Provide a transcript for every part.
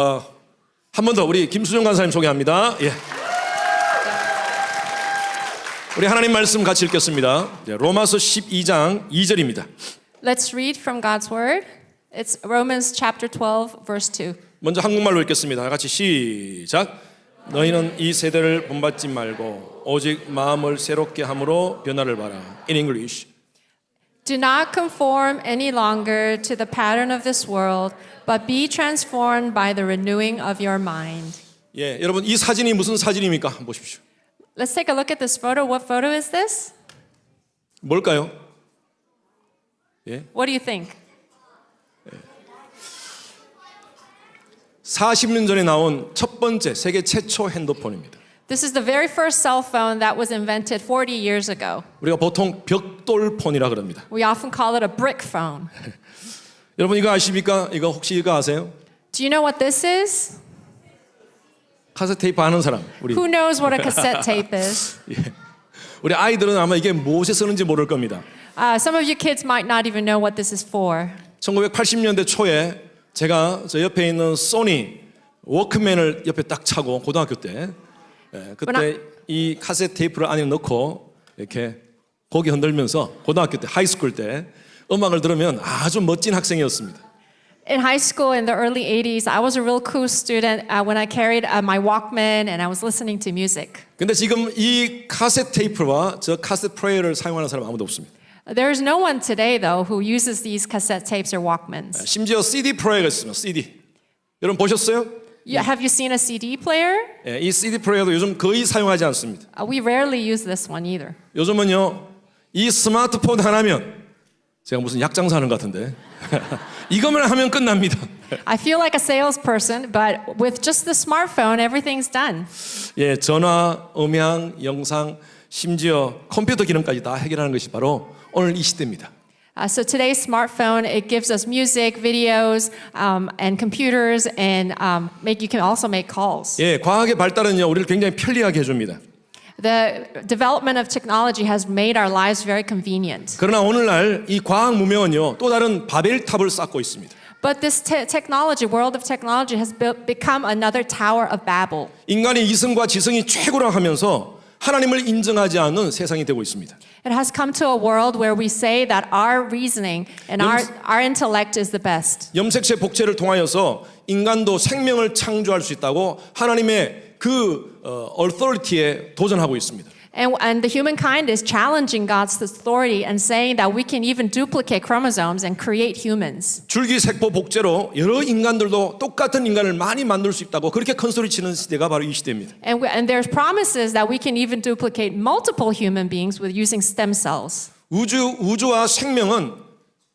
어, 한 번 더 우리 김수정 간사님 소개합니다. 예. 우리 하나님 말씀 같이 읽겠습니다. 네, 로마서 12장 2절입니다. Let's read from God's word. It's Romans chapter 12, verse 2. 먼저 한국말로 읽겠습니다. 같이 시작. 너희는 이 세대를 본받지 말고 오직 마음을 새롭게 함으로 변화를 봐라. In English. Do not conform any longer to the pattern of this world, but be transformed by the renewing of your mind. 예, 여러분 이 사진이 무슨 사진입니까? 한번 보십시오. Let's take a look at this photo. What photo is this? 뭘까요? What do you think? 40년 전에 나온 첫 번째 세계 최초 핸드폰입니다. This is the very first cell phone that was invented 40 years ago. 우리가 보통 벽돌폰이라 그럽니다. We often call it a brick phone. 여러분 이거 아십니까? 이거 혹시 이거 아세요? Do you know what this is? 카세트 테이프 아는 사람 우리 Who knows what a cassette tape is? 예. 우리 아이들은 아마 이게 무엇에 쓰는지 모를 겁니다. Uh, some of you kids might not even know what this is for. 1980년대 초에 제가 저 옆에 있는 소니 워크맨을 옆에 딱 차고 고등학교 때 예, 그때 뭐나- 이 카세트 테이프를 안에 넣고 이렇게 고개 흔들면서 고등학교 때 하이스쿨 때 음악을 들으면 아주 멋진 학생이었습니다. In high school in the early 80s, I was a real cool student uh, when I carried uh, my Walkman and I was listening to music. 근데 지금 이 카세트 테이프와 저 카세트 플레이어를 사용하는 사람 아무도 없습니다. There is no one today, though, who uses these cassette tapes or Walkmans. 심지어 CD 플레이어가 있습니다. CD. 여러분 보셨어요? You, have you seen a CD player? 예, 이 CD 플레이어도 요즘 거의 사용하지 않습니다. Uh, we rarely use this one either. 요즘은요 이 스마트폰 하나면 제가 무슨 약장사 하는 것 같은데 이것만 하면 끝납니다. I feel like a salesperson, but with just the smartphone, everything's done. 예, 전화, 음향, 영상, 심지어 컴퓨터 기능까지 다 해결하는 것이 바로 오늘 이 시대입니다. Uh, so today's smartphone, it gives us music, videos, um, and computers, and um, make, you can also make calls. 예, 과학의 발달은요 우리를 굉장히 편리하게 해줍니다. The development of technology has made our lives very convenient. 그러나 오늘날 이 과학 문명은요 또 다른 바벨탑을 쌓고 있습니다. But this te- technology, world of technology, has built, become another Tower of Babel. 인간의 이성과 지성이 최고라 하면서 하나님을 인정하지 않는 세상이 되고 있습니다. It has come to a world where we say that our reasoning and our, our intellect is the best. 염색체 복제를 통하여서 인간도 생명을 창조할 수 있다고 하나님의 그 어, authority에 도전하고 있습니다. And, and the humankind is challenging God's authority and saying that we can even duplicate chromosomes and create humans. 줄기세포 복제로 여러 인간들도 똑같은 인간을 많이 만들 수 있다고 그렇게 큰 소리 치는 시대가 바로 이 시대입니다. And, we, and there's promises that we can even duplicate multiple human beings with using stem cells. 우주 우주와 생명은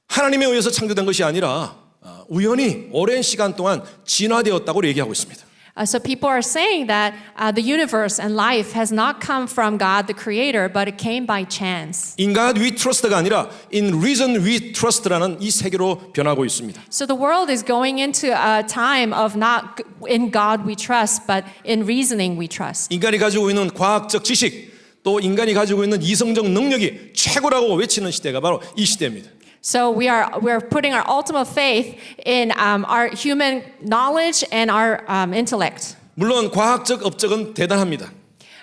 하나님에 의해서 창조된 것이 아니라 아, 우연히 오랜 시간 동안 진화되었다고 얘기하고 있습니다. Uh, so people are saying that uh, the universe and life has not come from God, the creator, but it came by chance. In God we trust가 아니라 In reason we trust라는 이 세계로 변하고 있습니다. So the world is going into a time of not in God we trust, but in reasoning we trust. 인간이 가지고 있는 과학적 지식 또 인간이 가지고 있는 이성적 능력이 최고라고 외치는 시대가 바로 이 시대입니다. So we are we're putting our ultimate faith in um, our human knowledge and our um, intellect. 물론 과학적 업적은 대단합니다.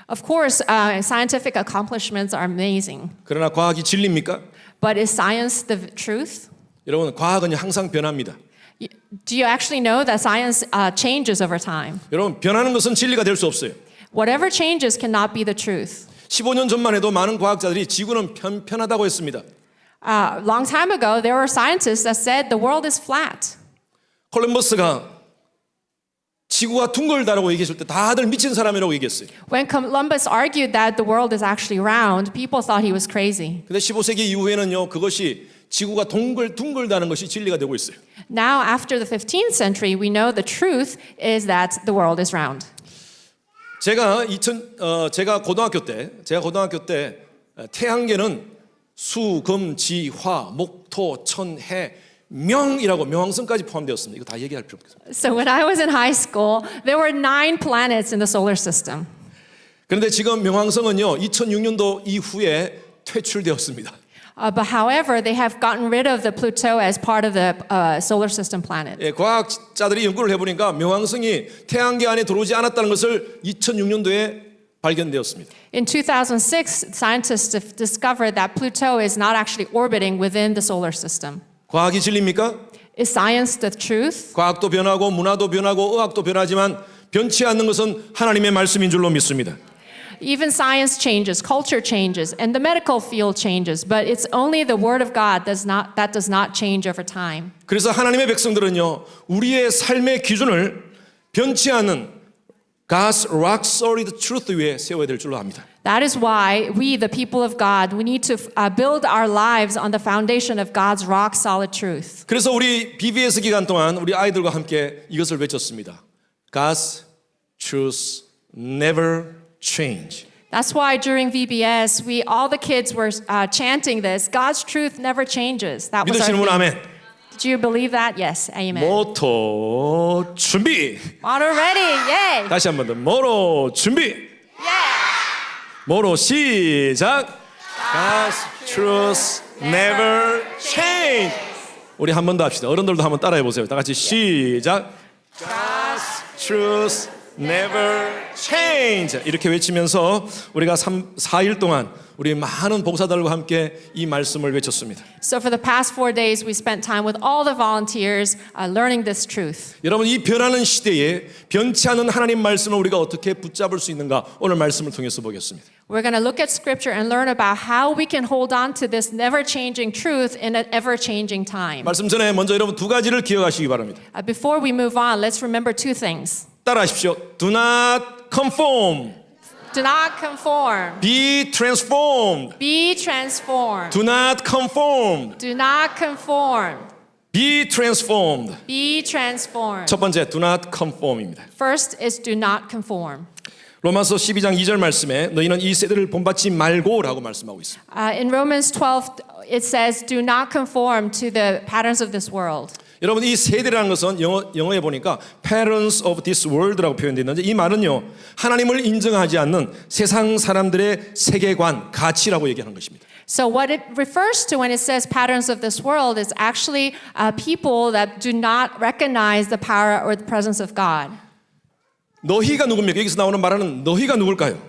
Of course, uh, scientific accomplishments are amazing, 그러나 과학이 진리입니까? but is science the truth? 여러분 과학은 항상 변합니다. Y- Do you actually know that science uh, changes over time? 여러분 변하는 것은 진리가 될 수 없어요. Whatever changes cannot be the truth. 15년 전만 해도 많은 과학자들이 지구는 편편하다고 했습니다. Uh, long time ago, there were scientists that said the world is flat. 콜럼버스가 지구가 둥글다라고 얘기했을 때 다들 미친 사람이라고 얘기했어요. When Columbus argued that the world is actually round, people thought he was crazy. 근데 15세기 이후에는요 그것이 지구가 동글 둥글다는 것이 진리가 되고 있어요. Now, after the 15th century, we know the truth is that the world is round. 제가 2000 어, 제가 고등학교 때 제가 고등학교 때 어, 태양계는 수, 금, 지, 화, 목, 토, 천, 해, 명이라고 명왕성까지 포함되었습니다. 이거 다 얘기할 필요 없겠습니다. So, when I was in high school, there were nine planets in the solar system. 그런데 지금 명왕성은요 2006년도 이후에 퇴출되었습니다. Uh, but however, they have gotten rid of the Pluto as part of the uh, solar system planet. 예, 과학자들이 연구를 해보니까 명왕성이 태양계 안에 들어오지 않았다는 것을 2006년도에 발견되었습니다. In 2006, scientists discovered that Pluto is not actually orbiting within the solar system. 과학이 진리입니까? Is science the truth? 과학도 변하고 문화도 변하고 의학도 변하지만 변치 않는 것은 하나님의 말씀인 줄로 믿습니다. Even science changes, culture changes, and the medical field changes, but it's only the word of God does not, that does not change over time. 그래서 하나님의 백성들은요, 우리의 삶의 기준을 변치 않는 God's rock solid truth 위에 세워야 될 줄로 압니다. That is why we, the people of God, we need to uh, build our lives on the foundation of God's rock solid truth. 그래서 우리 BBS 기간 동안 우리 아이들과 함께 이것을 외쳤습니다. God's truth never change. That's why during VBS, we all the kids were uh, chanting this: God's truth never changes. That was our 믿으시는 분 theme. 아멘. Do you believe that? Yes, amen. 모토 준비. Motto ready, yay! 다시 한 번 더. 모로 준비. 모로 시작. God's truth never change. 우리 한 번 더 합시다. 어른들도 한번 따라해 보세요. 다 같이 시작. God's truth never change. 이렇게 외치면서 우리가 3, 4일 동안 우리 많은 봉사들과 함께 이 말씀을 외쳤습니다. So for the past four days, we spent time with all the volunteers uh, learning this truth. 여러분 이 변하는 시대에 변치 않은 하나님 말씀을 우리가 어떻게 붙잡을 수 있는가 오늘 말씀을 통해서 보겠습니다. We're going to look at scripture and learn about how we can hold on to this never-changing truth in an ever-changing time. 말씀 전에 먼저 여러분 두 가지를 기억하시기 바랍니다. Uh, before we move on, let's remember two things. 따라하십시오. Do not conform. Do not conform. Be transformed. Be transformed. Do not conform. Do not conform. Be transformed. Be transformed. 첫 번째 do not conform입니다. First is do not conform. 로마서 12장 2절 말씀에 너희는 이 세대를 본받지 말고라고 말씀하고 있습니다. Uh, in Romans 12, it says, Do not conform to the patterns of this world. 여러분 이 세대라는 것은 영어 영어 에 보니까 parents of this world라고 표현되어 있는데 이 말은요. 하나님을 인정하지 않는 세상 사람들의 세계관, 가치라고 얘기하는 것입니다. So, what it refers to when it says patterns of this world is actually uh, people that do not recognize the power or the presence of God. 너희가 누굽니까? 여기서 나오는 말하는 너희가 누굴까요?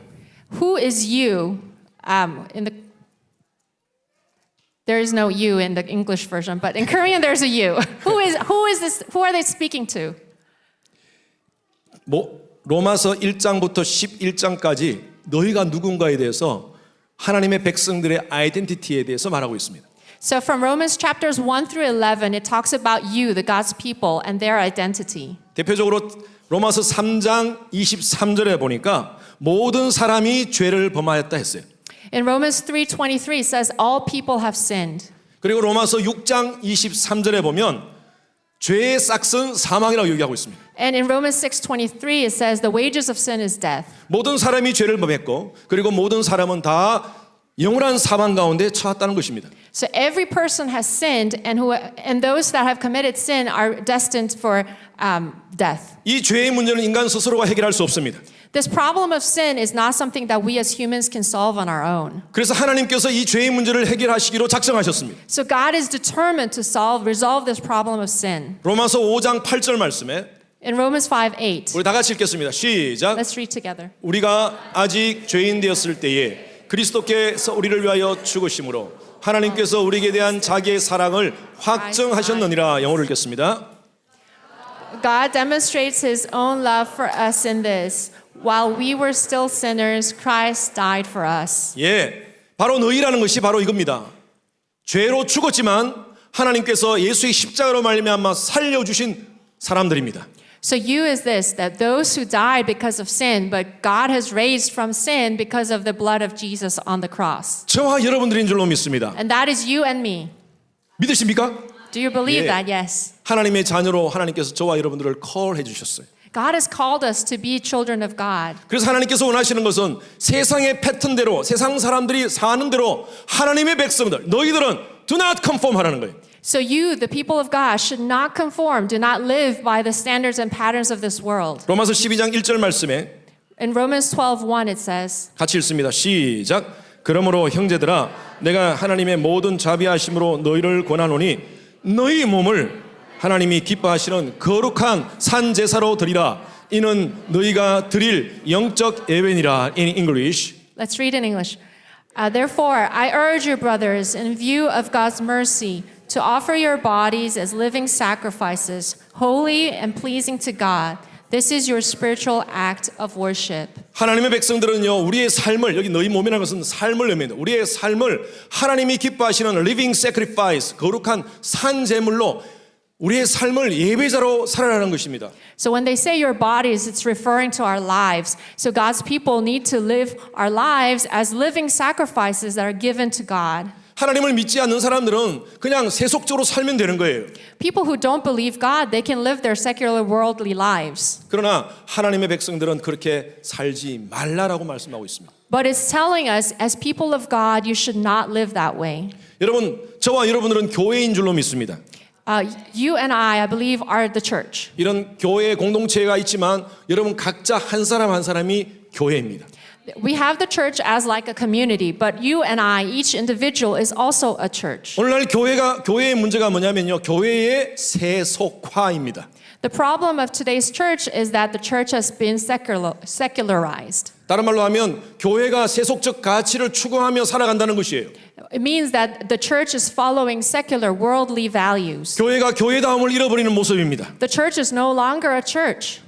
Who is you? Um, in the there is no you in the English version, but in Korean there's a you. who is who is this? Who are they speaking to? 뭐 로마서 1장부터 11장까지 너희가 누군가에 대해서 하나님의 백성들의 아이덴티티에 대해서 말하고 있습니다. So from Romans chapters 1 through 11, it talks about you, the God's people, and their identity. 대표적으로 로마서 3장 23절에 보니까 모든 사람이 죄를 범하였다 했어요. In Romans 3:23 it says all people have sinned. 그리고 로마서 6장 23절에 보면 죄의 싹은 사망이라고 얘기하고 있습니다. And in Romans 6:23 it says the wages of sin is death. 모든 사람이 죄를 범했고 그리고 모든 사람은 다 영원한 사망 가운데 처했다는 것입니다. So every person has sinned and who and those that have committed sin are destined for um, death. 이 죄의 문제는 인간 스스로가 해결할 수 없습니다. This problem of sin is not something that we as humans can solve on our own. 그래서 하나님께서 이 죄의 문제를 해결하시기로 작정하셨습니다. So God is determined to solve resolve this problem of sin. 로마서 5장 8절 말씀에 In Romans 5:8. 우리 다 같이 읽겠습니다. 시작. Let's read together. 우리가 아직 죄인 되었을 때에 그리스도께서 우리를 위하여 죽으심으로 하나님께서 우리에게 대한 자기의 사랑을 확정하셨느니라 영어를 읽겠습니다. God demonstrates his own love for us in this. While we were still sinners, Christ died for us. 예. 바로 너희라는 것이 바로 이겁니다. 죄로 죽었지만 하나님께서 예수의 십자가로 말미암아 살려 주신 사람들입니다. So you is this that those who died because of sin, but God has raised from sin because of the blood of Jesus on the cross. 저와 여러분들인 줄로 믿습니다. And that is you and me. 믿으십니까? Do you believe Yeah. that? Yes. 하나님의 자녀로 하나님께서 저와 여러분들을 콜해 주셨어요. God has called us to be children of God. 그래서 하나님께서 원하시는 것은 세상의 패턴대로 세상 사람들이 사는 대로 하나님의 백성들 너희들은 do not conform 하라는 거예요. So you, the people of God, should not conform, do not live by the standards and patterns of this world. 로마서 12장 1절 말씀에 In Romans 12:1 it says, 같이 읽습니다. 시작. 그러므로 형제들아 내가 하나님의 모든 자비하심으로 너희를 권하노니 너희 몸을 하나님이 기뻐하시는 거룩한 산 제사로 드리라 이는 너희가 드릴 영적 예배니라 in English Let's read in English. Uh, Therefore, I urge you, brothers, in view of God's mercy, to offer your bodies as living sacrifices, holy and pleasing to God. This is your spiritual act of worship. 하나님의 백성들은요 우리의 삶을 여기 너희 몸이라는 것은 삶을 의미합니다. 우리의 삶을 하나님이 기뻐하시는 living sacrifice 거룩한 산 제물로 우리의 삶을 예배자로 살아가는 것입니다. So when they say your bodies, it's referring to our lives. So God's people need to live our lives as living sacrifices that are given to God. 하나님을 믿지 않는 사람들은 그냥 세속적으로 살면 되는 거예요. People who don't believe God, they can live their secular worldly lives. 그러나 하나님의 백성들은 그렇게 살지 말라라고 말씀하고 있습니다. But it's telling us, as people of God, you should not live that way. 여러분, 저와 여러분들은 교회인 줄로 믿습니다. Uh, you and I, I believe, are the church. 이런 교회 공동체가 있지만 여러분 각자 한 사람 한 사람이 교회입니다. We have the church as like a community, but you and I, each individual, is also a church. 오늘날 교회가 교회의 문제가 뭐냐면요. 교회의 세속화입니다. The problem of today's church is that the church has been secular, secularized. 다른 말로 하면 교회가 세속적 가치를 추구하며 살아간다는 것이에요. It means that the church is following secular worldly values. 교회가 교회다움을 잃어버리는 모습입니다. The church is no longer a church.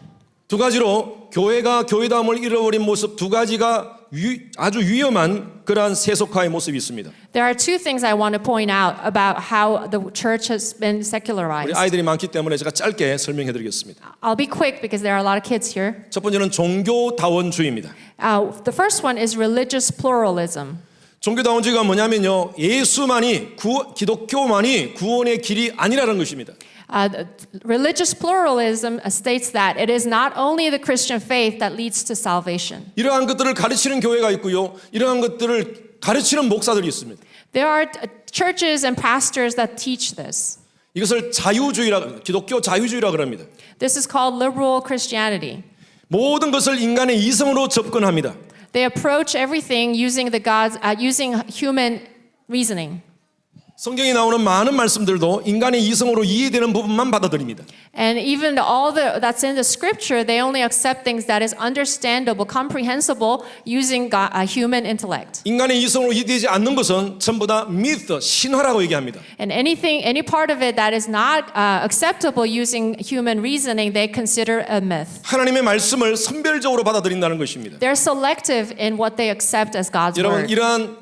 두 가지로 교회가 교회다움을 잃어버린 모습 두 가지가 위- 아주 위험한 그러한 세속화의 모습이 있습니다. There are two things I want to point out about how the church has been 우리 secularized. 아이들이 많기 때문에 제가 짧게 설명해 드리겠습니다. I'll be quick because there are a lot of kids here. 첫 번째는 종교 다원주의입니다. Uh, the first one is religious pluralism. 종교다원주의가 뭐냐면요. 예수만이 구, 기독교만이 구원의 길이 아니라는 것입니다. Uh, the- religious pluralism uh, states that it is not only the Christian faith that leads to salvation. 이러한 것들을 가르치는 교회가 있고요. 이러한 것들을 가르치는 목사들이 있습니다. There are uh, churches and pastors that teach this. 이것을 자유주의라 기독교 자유주의라 그럽니다. This is called liberal Christianity. 모든 것을 인간의 이성으로 접근합니다. They approach everything using the God's uh, using human reasoning. 성경에 나오는 많은 말씀들도 인간의 이성으로 이해되는 부분만 받아들입니다. And even all the that's in the scripture, they only accept things that is understandable, comprehensible using God, uh, human intellect. 인간의 이성으로 이해되지 않는 것은 전부 다 미트, 신화라고 얘기합니다. And anything, any part of it that is not uh, acceptable using human reasoning, they consider a myth. 하나님의 말씀을 선별적으로 받아들인다는 것입니다. They're selective in what they accept as God's 여러분 word. 이러한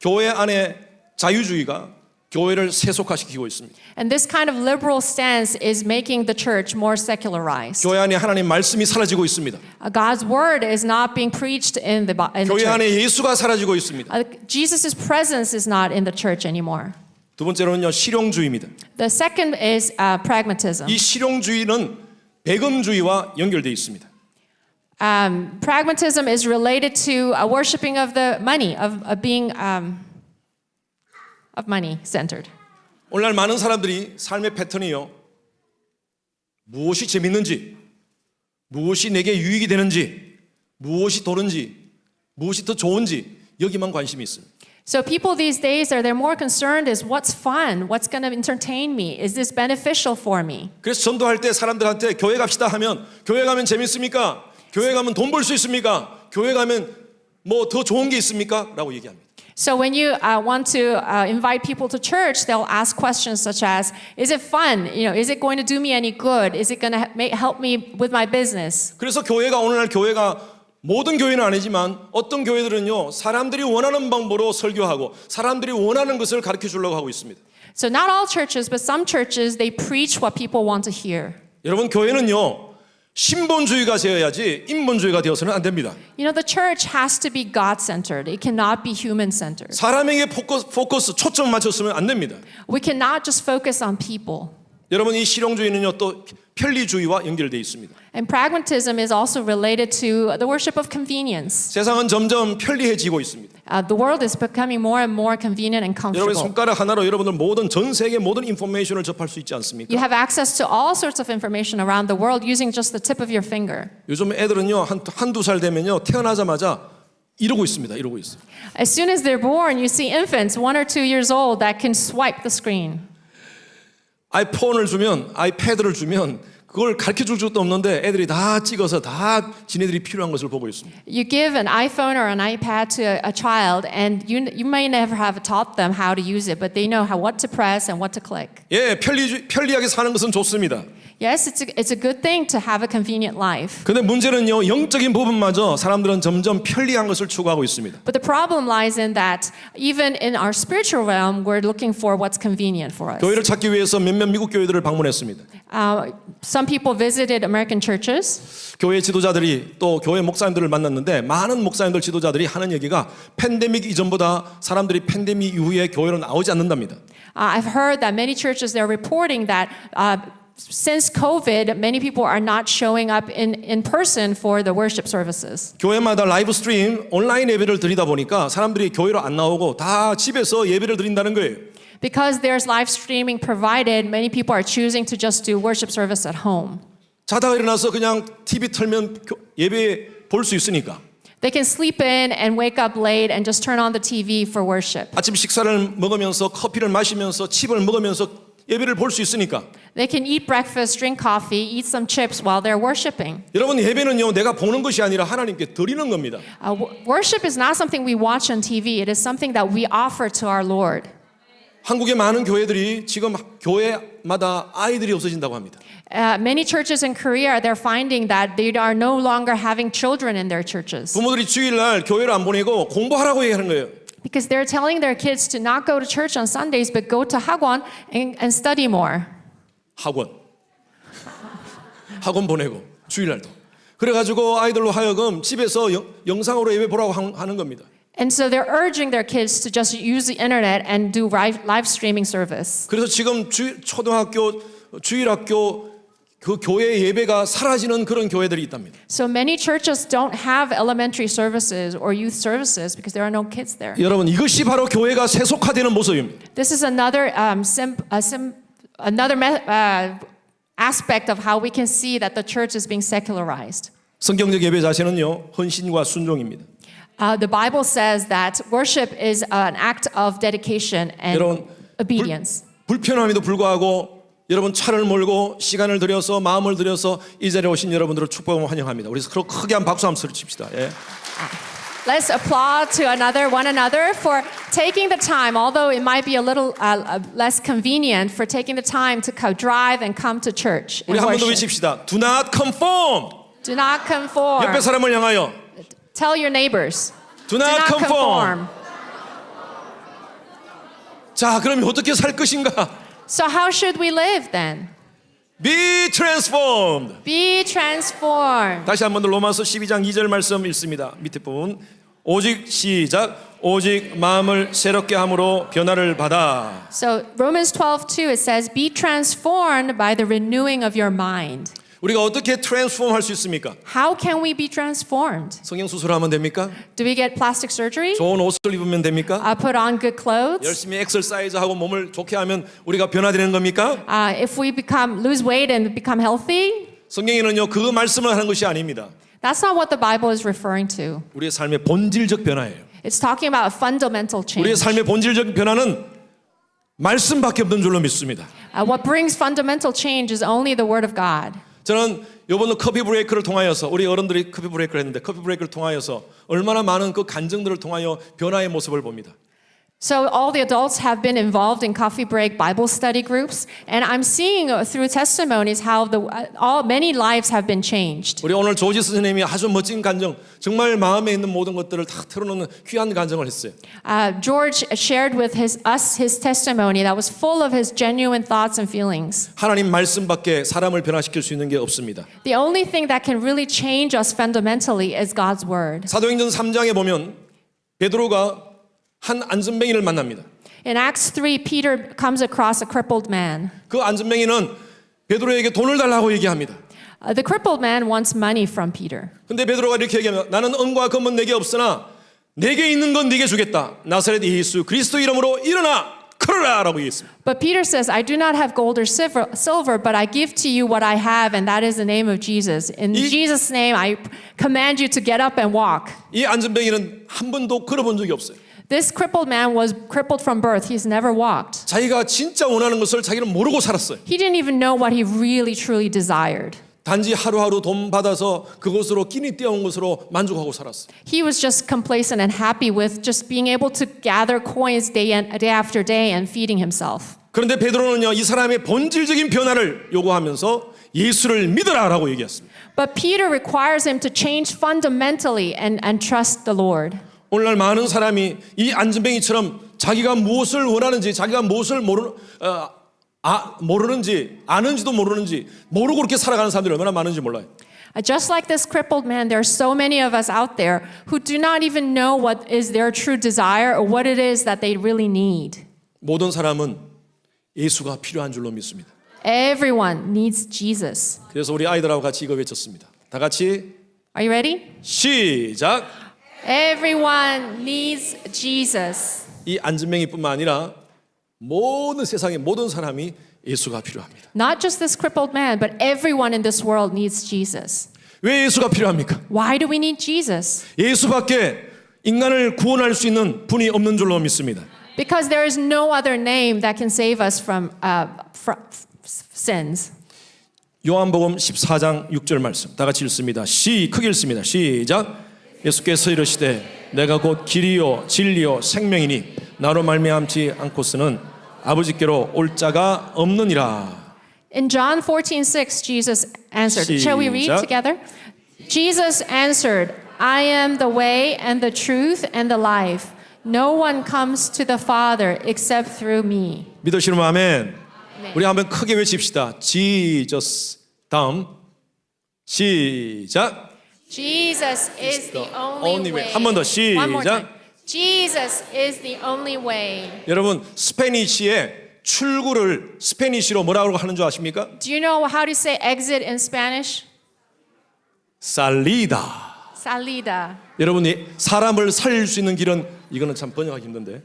교회 안에 자유주의가 교회를 세속화시키고 있습니다. And this kind of liberal stance is making the church more secularized. 교회 안에 하나님 말씀이 사라지고 있습니다. Uh, God's word is not being preached in the, bo- in the 교회 church. 안에 예수가 사라지고 있습니다. Uh, Jesus' presence is not in the church anymore. 두 번째로는요 실용주의입니다. The second is uh, pragmatism. 이 실용주의는 배금주의와 연결되어 있습니다. Um, pragmatism is related to uh, worshiping of the money, of, of being um, of money centered. 오늘날 많은 사람들이 삶의 패턴이요. 무엇이 재밌는지, 무엇이 내게 유익이 되는지, 무엇이 도는지, 무엇이 더 좋은지 여기만 관심이 있습니다. So people these days are they're more concerned is what's fun, what's going to entertain me, is this beneficial for me? 그래서 전도할 때 사람들한테 교회 갑시다 하면 교회 가면 재밌습니까? 교회 가면 돈 벌 수 있습니까? 교회 가면 뭐 더 좋은 게 있습니까? 라고 얘기합니다. So when you uh, want to uh, invite people to church, they'll ask questions such as, "Is it fun? You know, is it going to do me any good? Is it going to help me with my business?" 그래서 교회가 오늘날 교회가 모든 교회는 아니지만 어떤 교회들은요 사람들이 원하는 방법으로 설교하고 사람들이 원하는 것을 가르쳐 주려고 하고 있습니다. So not all churches, but some churches they preach what people want to hear. 여러분 교회는요 신본주의가 되어야지 인본주의가 되어서는 안 됩니다. You know, the church has to be God-centered. It cannot be human-centered. 사람에게 포커스, 포커스 초점 맞췄으면 안 됩니다. We cannot just focus on people. 여러분 이 실용주의는요 또 편리주의와 연결되어 있습니다. And pragmatism is also related to the worship of convenience. 세상은 점점 편리해지고 있습니다. Uh, the world is becoming more and more convenient and 여러분 comfortable. 손가락 하나로 여러분들 모든 전 세계 모든 인포메이션을 접할 수 있지 않습니까? You have access to all sorts of information around the world using just the tip of your finger. 요즘 애들은요 한 한두 살 되면요 태어나자마자 이러고 있습니다. 이러고 있어요. As soon as they're born, you see infants, one or two years old, that can swipe the screen. 아이폰을 주면 아이패드를 주면 그걸 가르쳐 줄 것도 없는데 애들이 다 찍어서 다 지네들이 필요한 것을 보고 있습니다. You give an iPhone or an iPad to a, a child, and you, you may never have taught them how to use it, but they know how, what to press and what to click. 예, 편리 편리하게 사는 것은 좋습니다. Yes, it's a, it's a good thing to have a convenient life. 근데 문제는요, 영적인 부분마저 사람들은 점점 편리한 것을 추구하고 있습니다. But the problem lies in that even in our spiritual realm, we're looking for what's convenient for us. 교회를 찾기 위해서 몇몇 미국 교회들을 방문했습니다. Uh, some people visited American churches. 교회 지도자들이 또 교회 목사님들을 만났는데 많은 목사님들 지도자들이 하는 얘기가 팬데믹 이전보다 사람들이 팬데믹 이후에 교회로 나오지 않는답니다. Uh, I've heard that many churches they're reporting that uh, since COVID, many people are not showing up in, in person for the worship services. 교회마다 라이브 스트림 온라인 예배를 드리다 보니까 사람들이 교회로 안 나오고 다 집에서 예배를 드린다는 거예요. Because there's live streaming provided, many people are choosing to just do worship service at home. 자다가 일어나서 그냥 TV 틀면 교- 예배 볼 수 있으니까 They can sleep in and wake up late and just turn on the TV for worship. 아침 식사를 먹으면서 커피를 마시면서 칩을 먹으면서 예배를 볼 수 있으니까 They can eat breakfast, drink coffee, eat some chips while they're worshiping. 여러분 예배는요 내가 보는 것이 아니라 하나님께 드리는 겁니다. Uh, worship is not something we watch on TV, it is something that we offer to our Lord. 한국의 많은 교회들이 지금 교회마다 아이들이 없어진다고 합니다. Uh, many churches in Korea, they're finding that they are no longer having children in their churches 부모들이 주일날 교회를 안 보내고 공부하라고 얘기하는 거예요. because they're telling their kids to not go to church on Sundays, but go to Hagwon and, and study more. 학원. 학원 보내고 주일날도. 그래가지고 아이들로 하여금 집에서 영, 영상으로 예배 보라고 한- 하는 겁니다. And so they're urging their kids to just use the internet and do live, live streaming service. 그래서 지금 주, 초등학교, 주일학교 그 교회 예배가 사라지는 그런 교회들이 있답니다. So many churches don't have elementary services or youth services because there are no kids there. 여러분 이것이 바로 교회가 세속화되는 모습입니다. This is another um, sim, uh, sim, another uh, aspect of how we can see that the church is being secularized. 성경적 예배 자세는요 헌신과 순종입니다. Uh, the Bible says that worship is an act of dedication and 여러분 obedience. 불, 불편함에도 불구하고 여러분 차를 몰고 시간을 들여서 마음을 들여서 이 자리에 오신 여러분들을 축복하고 환영합니다. 우리 서로 크게 한 박수 한번 칩시다. 예. Let's applaud to another one another for taking the time, although it might be a little uh, uh, less convenient, for taking the time to co- drive and come to church 우리 and 한번 더 worship. 외칩시다. Do not conform. Do not conform. 옆에 사람을 향하여 Tell your neighbors. Do not conform. conform. 자, 그럼 어떻게 살 것인가? So how should we live then? Be transformed. Be transformed. 다시 한 번 더 로마서 12장 2절 말씀 읽습니다. 밑에 부분. 오직 시작. 오직 마음을 새롭게 함으로 변화를 받아. So Romans 12:2 it says be transformed by the renewing of your mind. 우리가 어떻게 트랜스폼 할 수 있습니까? How can we be transformed? 성형 수술하면 됩니까? Do we get plastic surgery? 좋은 옷을 입으면 됩니까? Uh, put on good clothes? 열심히 엑서사이즈 하고 몸을 좋게 하면 우리가 변화되는 겁니까? Uh, if we become lose weight and become healthy? 성경에는요 그 말씀을 하는 것이 아닙니다. That's not what the Bible is referring to. 우리의 삶의 본질적 변화예요. It's talking about a fundamental change. 우리의 삶의 본질적 변화는 말씀밖에 없는 줄로 믿습니다. Uh, what brings fundamental change is only the Word of God. 저는 이번 커피 브레이크를 통하여서 우리 어른들이 커피 브레이크를 했는데 커피 브레이크를 통하여서 얼마나 많은 그 간증들을 통하여 변화의 모습을 봅니다. So all the adults have been involved in coffee break Bible study groups, and I'm seeing uh, through testimonies how the uh, all many lives have been changed. 우리 오늘 조지 선생님이 아주 멋진 간증, 정말 마음에 있는 모든 것들을 다 털어놓는 귀한 간증을 했어요. Uh, George shared with his, us his testimony that was full of his genuine thoughts and feelings. 하나님 말씀밖에 사람을 변화시킬 수 있는 게 없습니다. The only thing that can really change us fundamentally is God's word. 사도행전 3장에 보면 베드로가 한 안전뱅이를 만납니다. In Acts 3, Peter comes across a crippled man. 그 안전뱅이는 베드로에게 돈을 달라고 얘기합니다. Uh, the crippled man wants money from Peter. 근데 베드로가 이렇게 얘기하면 나는 은과 금은 내게 없으나 내게 있는 건 네게 주겠다. 나사렛 예수 그리스도 이름으로 일어나 그러라라고 얘기했습니다. But Peter says, I do not have gold or silver, silver, but I give to you what I have, and that is the name of Jesus. In 이- Jesus' name, I command you to get up and walk. 이 안전뱅이는 한 번도 걸어본 적이 없어요. This crippled man was crippled from birth. He's never walked. 자기가 진짜 원하는 것을 자기는 모르고 살았어요. He didn't even know what he really, truly desired. 단지 하루하루 돈 받아서 그것으로 끼니 떼어온 것으로 만족하고 살았어요. He was just complacent and happy with just being able to gather coins day, and, day after day and feeding himself. 그런데 베드로는요 이 사람의 본질적인 변화를 요구하면서 예수를 믿어라라고 얘기했습니다. But Peter requires him to change fundamentally and, and trust the Lord. 오늘날 많은 사람이 이 안전뱅이처럼 자기가 무엇을 원하는지 자기가 무엇을 모르 어, 아, 모르는지 아는지도 모르는지 모르고 그렇게 살아가는 사람들이 얼마나 많은지 몰라요. Uh, Just like this crippled man, there are so many of us out there who do not even know what is their true desire or what it is that they really need. 모든 사람은 예수가 필요한 줄로 믿습니다. Everyone needs Jesus. 그래서 우리 아이들하고 같이 이거 외쳤습니다. 다 같이 Are you ready? 시작. Everyone needs Jesus. 이 안전뱅이뿐만 아니라 모든 세상의 모든 사람이 예수가 필요합니다. Not just this crippled man, but everyone in this world needs Jesus. 왜 예수가 필요합니까? Why do we need Jesus? 예수밖에 인간을 구원할 수 있는 분이 없는 줄로 믿습니다. Because there is no other name that can save us from, uh, from sins. 요한복음 14장 6절 말씀 다 같이 읽습니다. 시 크게 읽습니다. 시작. 예수께서 이르시되 내가 곧 길이요 진리요 생명이니 나로 말미암지 않고서는 아버지께로 올 자가 없느니라. In John 14, 6, Jesus answered. Shall we read 시작. together? Jesus answered, I am the way and the truth and the life. No one comes to the Father except through me. 믿으시는 분 아멘. 우리 한번 크게 외칩시다. Jesus 다음 시작. Jesus is the only, way. way. 한 번 더, 시작. Jesus is the only way. 여러분 스페니시의 출구를 스페니시로 뭐라고 하는 줄 아십니까? Do you know how to say exit in Spanish? 살리다. Salida. 여러분이 사람을 살릴 수 있는 길은 이거는 참 번역하기 힘든데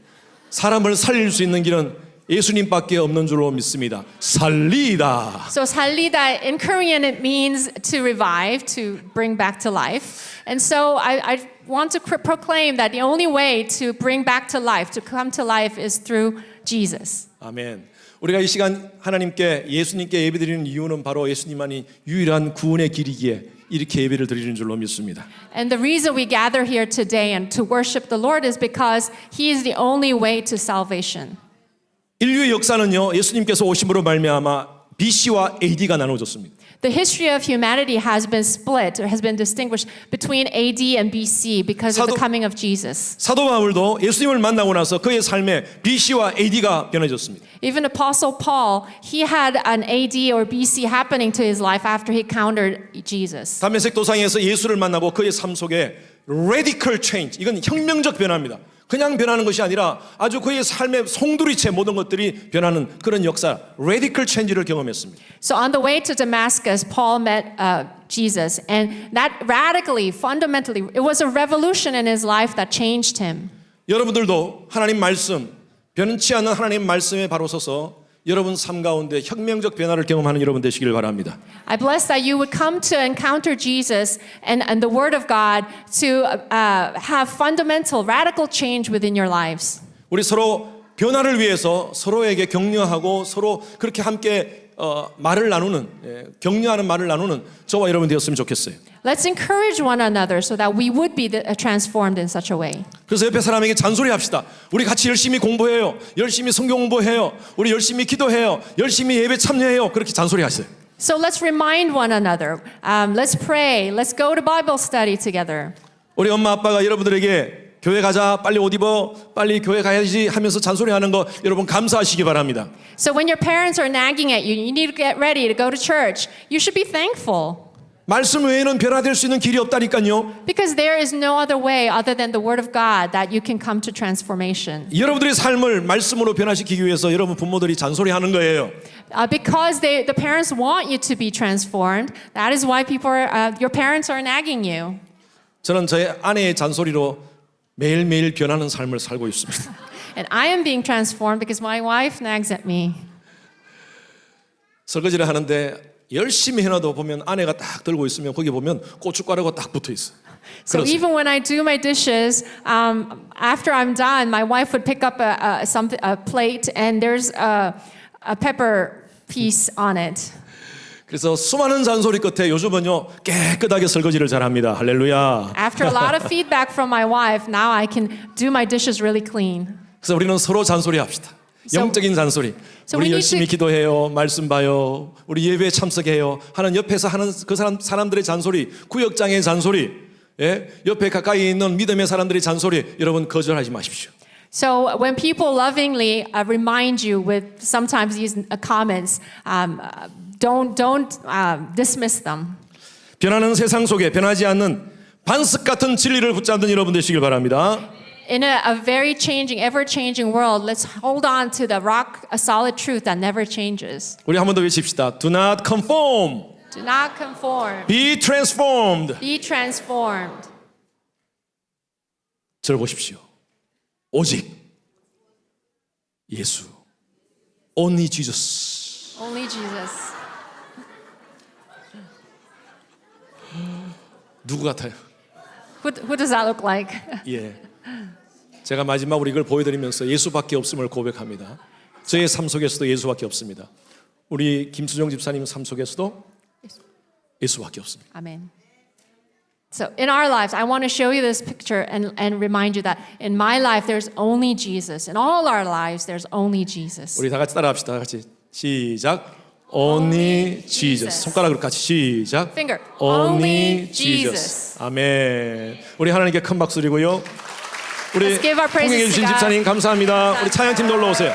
사람을 살릴 수 있는 길은 예수님밖에 없는 줄로 믿습니다. 살리다. So salida in Korean it means to revive, to bring back to life. And so I, I want to cr- proclaim that the only way to bring back to life, to come to life, is through Jesus. 아멘. 우리가 이 시간 하나님께 예수님께 예배드리는 이유는 바로 예수님만이 유일한 구원의 길이기에 이렇게 예배를 드리는 줄로 믿습니다. And the reason we gather here today and to worship the Lord is because He is the only way to salvation. 인류의 역사는요 예수님께서 오심으로 말미암아 BC와 AD가 나눠졌습니다. The history of humanity has been split or has been distinguished between AD and BC because of the coming of Jesus. 사도 바울도 예수님을 만나고 나서 그의 삶에 BC와 AD가 변해졌습니다. Even Apostle Paul, he had an AD or BC happening to his life after he encountered Jesus. 담메색 도상에서 예수를 만나고 그의 삶 속에 radical change 이건 혁명적 변화입니다. 그냥 변하는 것이 아니라 아주 그의 삶의 송두리째 모든 것들이 변하는 그런 역사 radical change를 경험했습니다. So on the way to Damascus, Paul met uh, Jesus, and that radically, fundamentally, it was a revolution in his life that changed him. 여러분들도 하나님 말씀 변치 않는 하나님 말씀에 바로 서서 여러분 삶 가운데 혁명적 변화를 경험하는 여러분 되시길 바랍니다. I bless that you would come to encounter Jesus and, and the Word of God to uh, have fundamental, radical change within your lives. 우리 서로 변화를 위해서 서로에게 격려하고 서로 그렇게 함께 어, 말을 나누는 예, 격려하는 말을 나누는 저와 여러분 되었으면 좋겠어요. Let's encourage one another so that we would be the, uh, transformed in such a way. 그래서 옆에 사람에게 잔소리 합시다. 우리 같이 열심히 공부해요. 열심히 성경 공부해요. 우리 열심히 기도해요. 열심히 예배 참여해요. 그렇게 잔소리 하세요. So let's remind one another. Um, let's pray. Let's go to Bible study together. 우리 엄마 아빠가 여러분들에게 교회 가자, 빨리 옷 입어, 빨리 교회 가야지 하면서 잔소리하는 거 여러분 감사하시기 바랍니다. So when your parents are nagging at you, you need to get ready to go to church. You should be thankful 말씀 외에는 변화될 수 있는 길이 없다니까요. because there is no other way other than the Word of God that you can come to transformation. 여러분들의 삶을 말씀으로 변화시키기 위해서 여러분 부모들이 잔소리하는 거예요. Uh, because they, the parents want you to be transformed, that is why people are, uh, your parents are nagging you. 저는 저의 아내의 잔소리로 매일매일 변하는 삶을 살고 있습니다. and I am being transformed because my wife nags at me. 설거지를 하는데 열심히 해놔도 보면 아내가 딱 들고 있으면 거기 보면 고춧가루가 딱 붙어 있어. So even when I do my dishes, um, after I'm done, my wife would pick up a, a, something, a plate and there's a, a pepper piece on it. 그래서 수많은 잔소리 끝에 요즘은요 깨끗하게 설거지를 잘합니다. 할렐루야. After a lot of feedback from my wife, now I can do my dishes really clean. 그래서 우리는 서로 잔소리 합시다. So- 영적인 잔소리. So we 우리 need 열심히 to- 기도해요. 말씀 봐요. 우리 예배에 참석해요. 하는 옆에서 하는 그 사람 사람들의 잔소리, 구역장의 잔소리, 예? 옆에 가까이 있는 믿음의 사람들의 잔소리, 여러분 거절하지 마십시오. So when people lovingly uh, remind you with sometimes these uh, comments, um, uh, don't don't uh, dismiss them. 변하는 세상 속에 변하지 않는 반석 같은 진리를 붙잡는 여러분 되시길 바랍니다. In a, a very changing, ever changing world, let's hold on to the rock, a solid truth that never changes. 우리 한 번 더 외칩시다. Do not conform. Do not conform. Be transformed. Be transformed. 저를 보십시오. 오직 예수. Only Jesus. Only Jesus. 누구 같아요? Who, who does that look like? 예. 제가 마지막으로 이걸 보여드리면서 예수밖에 없음을 고백합니다. 저의 삶 속에서도 예수밖에 없습니다. 우리 김수정 집사님 삶 속에서도 예수밖에 없습니다. Amen. So in our lives, I want to show you this picture and, and remind you that in my life, there's only Jesus. In all our lives, there's only Jesus. 우리 다 같이 따라합시다. 다 같이 시작. Only Jesus. 손가락으로 같이 시작. Finger. Only Jesus. 아멘. 우리 하나님께 큰 박수 드리고요. 우리 Let's give our praises 통행해 to 주신 God. 집사님 감사합니다. 우리 찬양팀 놀러 오세요.